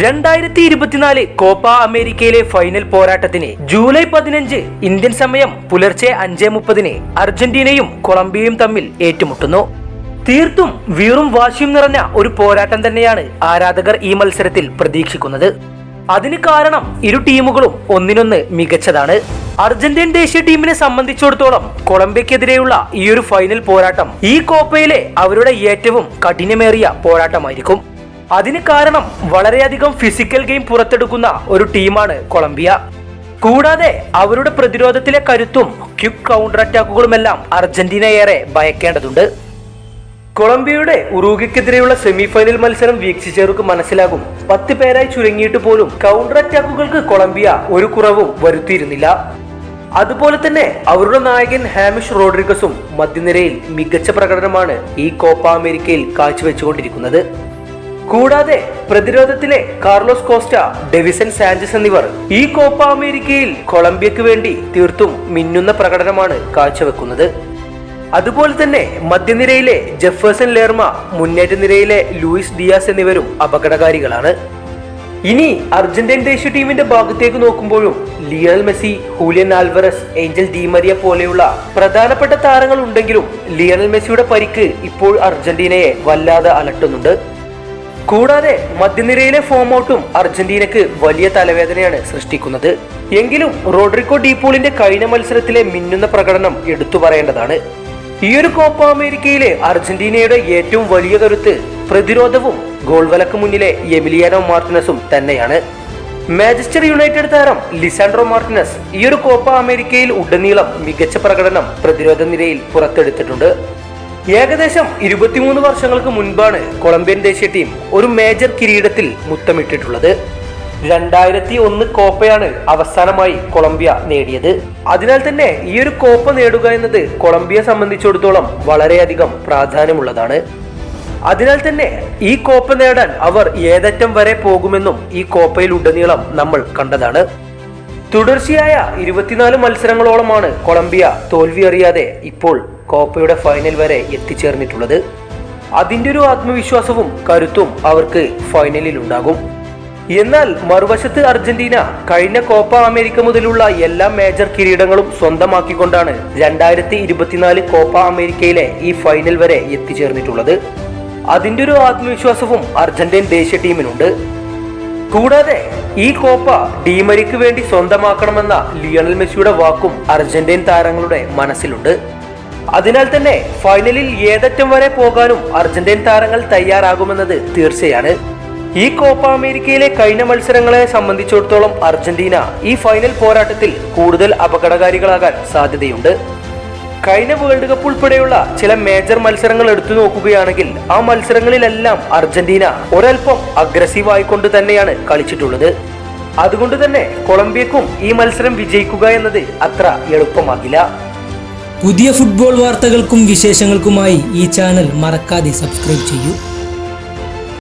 രണ്ടായിരത്തി ഇരുപത്തിനാല് കോപ്പ അമേരിക്കയിലെ ഫൈനൽ പോരാട്ടത്തിന് ജൂലൈ പതിനഞ്ച് ഇന്ത്യൻ സമയം പുലർച്ചെ അഞ്ചേ മുപ്പതിന് അർജന്റീനയും കൊളംബിയയും തമ്മിൽ ഏറ്റുമുട്ടുന്നു. തീർത്തും വീറും വാശിയും നിറഞ്ഞ ഒരു പോരാട്ടം തന്നെയാണ് ആരാധകർ ഈ മത്സരത്തിൽ പ്രതീക്ഷിക്കുന്നത്. അതിന് കാരണം ഇരു ടീമുകളും ഒന്നിനൊന്ന് മികച്ചതാണ്. അർജന്റീൻ ദേശീയ ടീമിനെ സംബന്ധിച്ചിടത്തോളം കൊളംബിയക്കെതിരെയുള്ള ഈ ഒരു ഫൈനൽ പോരാട്ടം ഈ കോപ്പയിലെ അവരുടെ ഏറ്റവും കഠിനമേറിയ പോരാട്ടമായിരിക്കും. അതിന് കാരണം വളരെയധികം ഫിസിക്കൽ ഗെയിം പുറത്തെടുക്കുന്ന ഒരു ടീമാണ് കൊളംബിയ. കൂടാതെ അവരുടെ പ്രതിരോധത്തിലെ കരുത്തും ക്വിക്ക് കൗണ്ടർ അറ്റാക്കുകളുമെല്ലാം അർജന്റീന ഏറെ ഭയക്കേണ്ടതുണ്ട്. കൊളംബിയയുടെ ഉറൂഗയ്ക്കെതിരെയുള്ള സെമിഫൈനൽ മത്സരം വീക്ഷിച്ചവർക്ക് മനസ്സിലാകും. പത്ത് പേരായി ചുരുങ്ങിയിട്ട് പോലും കൗണ്ടർ അറ്റാക്കുകൾക്ക് കൊളംബിയ ഒരു കുറവും വരുത്തിയിരുന്നില്ല. അതുപോലെ തന്നെ അവരുടെ നായകൻ ഹാമിഷ് റോഡ്രിഗസും മധ്യനിരയിൽ മികച്ച പ്രകടനമാണ് ഈ കോപ്പ അമേരിക്കയിൽ കാഴ്ചവെച്ചുകൊണ്ടിരിക്കുന്നത്. കൂടാതെ പ്രതിരോധത്തിലെ കാർലോസ് കോസ്റ്റ ഡെവിസൻ സാഞ്ചസ് എന്നിവർ ഈ കോപ്പ അമേരിക്കയിൽ കൊളംബിയക്ക് വേണ്ടി തീർത്തും മിന്നുന്ന പ്രകടനമാണ് കാഴ്ചവെക്കുന്നത്. അതുപോലെ തന്നെ മധ്യനിരയിലെ ജെഫേഴ്സൺ ലേർമ മുന്നേറ്റ നിരയിലെ ലൂയിസ് ഡിയാസ് എന്നിവരും അപകടകാരികളാണ്. ഇനി അർജന്റീൻ ദേശീയ ടീമിന്റെ ഭാഗത്തേക്ക് നോക്കുമ്പോഴും Lionel Messi Julian Alvarez Angel Di Maria പോലെയുള്ള പ്രധാനപ്പെട്ട താരങ്ങൾ ഉണ്ടെങ്കിലും ലിയണൽ മെസ്സിയുടെ പരിക്ക് ഇപ്പോൾ അർജന്റീനയെ വല്ലാതെ അലട്ടുന്നുണ്ട്. കൂടാതെ മധ്യനിരയിലെ ഫോം ഔട്ടും അർജന്റീനക്ക് വലിയ തലവേദനയാണ് സൃഷ്ടിക്കുന്നത്. എങ്കിലും റോഡ്രിക്കോ ഡീപോളിന്റെ കഴിഞ്ഞ മത്സരത്തിലെ മിന്നുന്ന പ്രകടനം എടുത്തു പറയേണ്ടതാണ്. ഈ ഒരു കോപ്പ അമേരിക്കയിലെ അർജന്റീനയുടെ ഏറ്റവും വലിയ കരുത്ത് പ്രതിരോധവും ഗോൾവലക്ക് മുന്നിലെ എമിലിയാനോ മാർട്ടിനസും തന്നെയാണ്. മാഞ്ചസ്റ്റർ യുണൈറ്റഡ് താരം ലിസാൻഡ്രോ മാർട്ടിനസ് ഈയൊരു കോപ്പ അമേരിക്കയിൽ ഉടനീളം മികച്ച പ്രകടനം പ്രതിരോധ നിരയിൽ പുറത്തെടുത്തിട്ടുണ്ട്. ഏകദേശം ഇരുപത്തിമൂന്ന് വർഷങ്ങൾക്ക് മുൻപാണ് കൊളംബിയൻ ദേശീയ ടീം ഒരു മേജർ കിരീടത്തിൽ മുത്തമിട്ടിട്ടുള്ളത്. രണ്ടായിരത്തി ഒന്ന് കോപ്പയാണ് അവസാനമായി കൊളംബിയ നേടിയത്. അതിനാൽ തന്നെ ഈ ഒരു കോപ്പ നേടുക എന്നത് കൊളംബിയ സംബന്ധിച്ചിടത്തോളം വളരെയധികം പ്രാധാന്യമുള്ളതാണ്. അതിനാൽ തന്നെ ഈ കോപ്പ നേടാൻ അവർ ഏതറ്റം വരെ പോകുമെന്നും ഈ കോപ്പയിൽ ഉടനീളം നമ്മൾ കണ്ടതാണ്. തുടർച്ചയായ ഇരുപത്തിനാല് മത്സരങ്ങളോളമാണ് കൊളംബിയ തോൽവി അറിയാതെ ഇപ്പോൾ കോപ്പയുടെ ഫൈനൽ വരെ എത്തിച്ചേർന്നിട്ടുള്ളത്. അതിന്റെ ഒരു ആത്മവിശ്വാസവും കരുത്തും അവർക്ക് ഫൈനലിൽ ഉണ്ടാകും എന്നാൽ മറുവശത്ത് അർജന്റീന കഴിഞ്ഞ കോപ്പ അമേരിക്ക മുതലുള്ള എല്ലാ മേജർ കിരീടങ്ങളും സ്വന്തമാക്കിക്കൊണ്ടാണ് രണ്ടായിരത്തി ഇരുപത്തിനാല് കോപ്പ അമേരിക്കയിലെ ഈ ഫൈനൽ വരെ എത്തിച്ചേർന്നിട്ടുള്ളത്. അതിന്റെ ഒരു ആത്മവിശ്വാസവും അർജന്റീൻ ദേശീയ ടീമിനുണ്ട്. കൂടാതെ ഈ കോപ്പ ഡീമരിക്ക് വേണ്ടി സ്വന്തമാക്കണമെന്ന ലിയണൽ മെസ്സിയുടെ വാക്കും അർജന്റീൻ താരങ്ങളുടെ മനസ്സിലുണ്ട്. അതിനാൽ തന്നെ ഫൈനലിൽ ഏതറ്റം വരെ പോകാനും അർജന്റീൻ താരങ്ങൾ തയ്യാറാകുമെന്നത് തീർച്ചയാണ്. ഈ കോപ്പ അമേരിക്കയിലെ കഴിഞ്ഞ മത്സരങ്ങളെ സംബന്ധിച്ചിടത്തോളം അർജന്റീന ഈ ഫൈനൽ പോരാട്ടത്തിൽ കൂടുതൽ അപകടകാരികളാകാൻ സാധ്യതയുണ്ട്. കഴിഞ്ഞ വേൾഡ് കപ്പ് ഉൾപ്പെടെയുള്ള ചില മേജർ മത്സരങ്ങൾ എടുത്തു നോക്കുകയാണെങ്കിൽ ആ മത്സരങ്ങളിലെല്ലാം അർജന്റീന ഒരൽപ്പം അഗ്രസീവ് ആയിക്കൊണ്ട് തന്നെയാണ് കളിച്ചിട്ടുള്ളത്. അതുകൊണ്ട് തന്നെ കൊളംബിയക്കും ഈ മത്സരം വിജയിക്കുക എന്നത് അത്ര എളുപ്പമാകില്ല. പുതിയ ഫുട്ബോൾ വാർത്തകൾക്കും വിശേഷങ്ങൾക്കുമായി ഈ ചാനൽ മറക്കാതെ സബ്സ്ക്രൈബ് ചെയ്യൂ.